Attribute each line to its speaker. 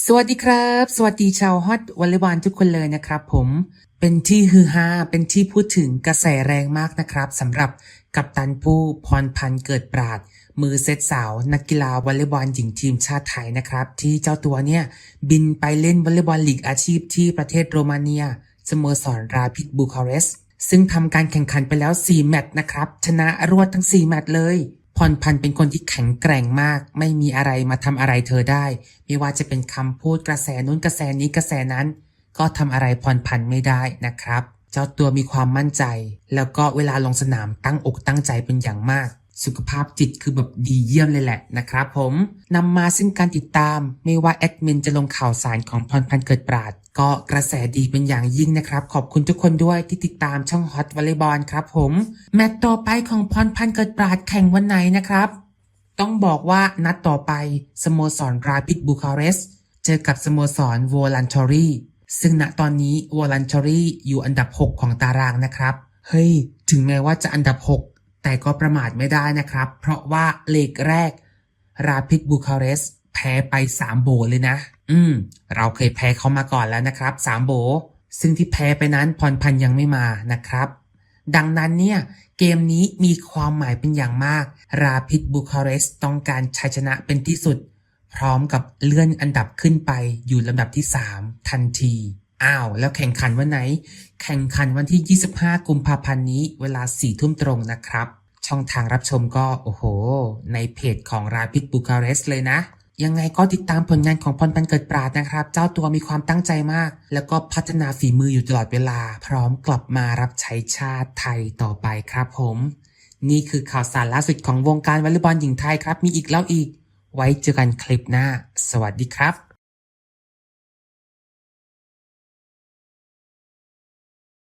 Speaker 1: สวัสดีครับ สวัสดีชาวฮอตวอลเลย์บอลทุกคนเลยนะครับผมเป็นที่ฮือฮาเป็นที่พูดถึงกระแสแรงมากนะครับสำหรับกัปตันผู้พรพันธ์เกิดปราด มือเซตสาว นักกีฬาวอลเลย์บอลหญิงทีมชาติไทยนะครับ ที่เจ้าตัวเนี่ยบินไปเล่นวอลเลย์บอลลีกอาชีพที่ประเทศโรมาเนียสโมสรราพิดบูคาเรสซึ่งทำการแข่งขันไปแล้ว 4 แมตช์นะครับ ชนะรวดทั้ง 4 แมตช์เลย พรพันธ์เป็นคนที่แข็งแกร่งมาก ไม่มีอะไรมาทำอะไรเธอได้ ไม่ว่าจะเป็นคำพูดกระแสนู้นกระแสนี้กระแสนั้น ก็ทำอะไรพรพันธ์ไม่ได้นะครับ เจ้าตัวมีความมั่นใจ แล้วก็เวลาลงสนามตั้งอกตั้งใจเป็นอย่างมาก สุขภาพจิตคือแบบดีเยี่ยมเลยแหละนะครับผมนำมาซึ่งการติดตามไม่ว่าแอดมินจะลงข่าวสารของพรพันเกิดปราด ก็กระแสดีเป็นอย่างยิ่งนะครับ ขอบคุณทุกคนด้วยที่ติดตามช่องฮอตวอลเลย์บอลครับผมแมตต์ต่อไปของพรพันเกิดปราดแข่งวันไหนนะครับ ต้องบอกว่านัดต่อไปสโมสรราพิดบูคาเรสเจอกับสโมสรวอลันทอรีซึ่งณตอนนี้วอลันทอรีอยู่อันดับ 6 ของตารางนะครับเฮ้ยถึงแม้ว่าจะอันดับ 6 แต่ก็ประมาทไม่ได้นะครับ เพราะว่าเลกแรก ราพิดบูคาเรสแพ้ไป 3 โบเลยนะ อืม เราเคยแพ้เขามาก่อนแล้วนะครับ 3 โบ ซึ่งที่แพ้ไปนั้นพรพันธ์ยังไม่มานะครับ ดังนั้นเนี่ย เกมนี้มีความหมายเป็นอย่างมาก ราพิดบูคาเรสต์ต้องการชัยชนะเป็นที่สุด พร้อมกับเลื่อนอันดับขึ้นไปอยู่ลำดับที่ 3 ทันที อ้าว แล้วแข่งขันวันไหน แข่งขันวันที่ 25 กุมภาพันธ์นี้ เวลา4ทุ่มตรงนะครับ ช่องทางรับชมก็โอ้โห ในเพจของราพิดบูคาเรสเลยนะ ยังไงก็ติดตามผลงานของพรพันเกิดปราดนะครับ เจ้าตัวมีความตั้งใจมาก แล้วก็พัฒนาฝีมืออยู่ตลอดเวลา พร้อมกลับมารับใช้ชาติไทยต่อไปครับผม นี่คือข่าวสารล่าสุดของวงการวอลเลย์บอลหญิงไทยครับ มีอีกแล้วอีก ไว้เจอกันคลิปหน้า สวัสดีครับ